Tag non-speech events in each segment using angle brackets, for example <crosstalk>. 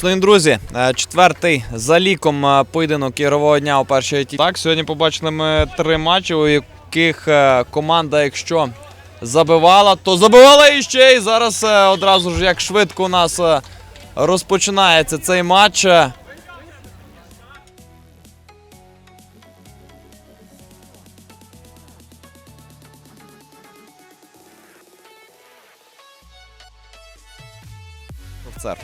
Шановні друзі, е, четвертий за ліком е, поєдинок ігрового дня у першій ті. Так, сьогодні побачили ми три матчі, у яких е, команда, якщо забивала, то забивала іще. І зараз одразу ж як швидко у нас розпочинається цей матч. Офцер.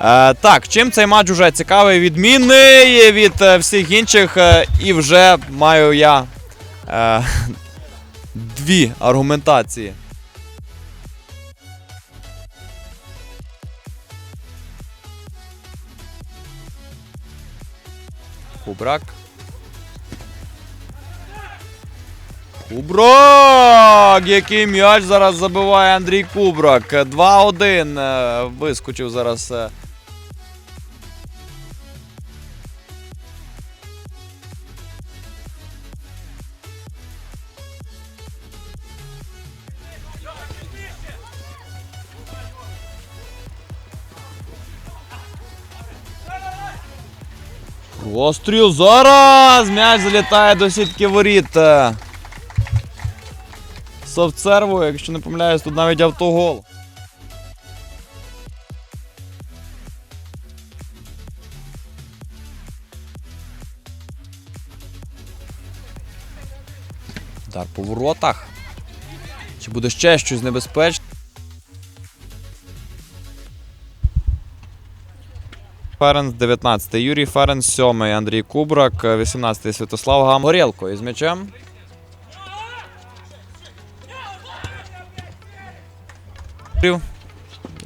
Е, так, чим цей матч уже цікавий, відмінний від е, всіх інших. е, і вже маю я е, <laughs> дві аргументації. Кубрак. Кубрак! Який м'яч зараз забиває Андрій Кубрак. 2-1. е, Вискочив зараз. е, Розстріл зараз! М'яч залітає до сітки воріт. Софтсерву, якщо не помиляюсь, тут навіть автогол. Удар по воротах. Чи буде ще щось небезпечне? Ференс 19, Юрій Ференс 7, Андрій Кубрак, 18 Святослав Гам. Горілко із м'ячем.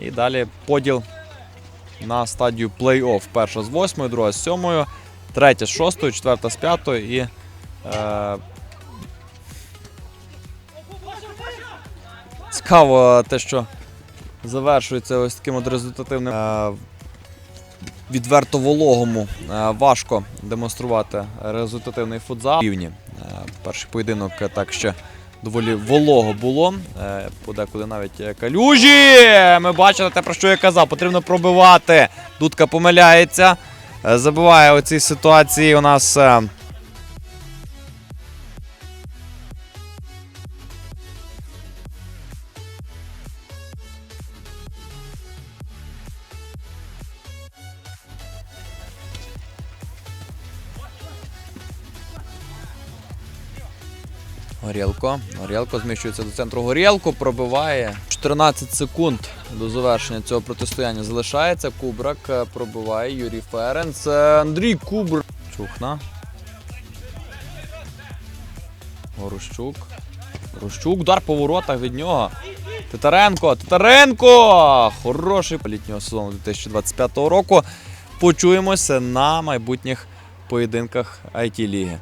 І далі поділ на стадію плей-офф. Перша з 8, друга з 7, третя з 6, четверта з 5 і. Е... Цікаво те, що завершується ось таким от результативним. Е... Відверто вологому е, важко демонструвати результативний футзал. Е, Перший поєдинок е, так ще доволі волого було. Е, Подекуди навіть е, калюжі. Ми бачили те, про що я казав. Потрібно пробивати. Дудка помиляється. Забуває, Забиває у цій ситуації у нас. Горілко. Горілко зміщується до центру. Горілко пробиває. 14 секунд до завершення цього протистояння залишається. Кубрак е, пробиває. Юрій Ференц. Е, Андрій Кубр. Чухна. Горощук. Горощук. Удар по воротах від нього. Титаренко. Титаренко! Хороший літнього сезону 2025 року. Почуємося на майбутніх поєдинках IT ліги.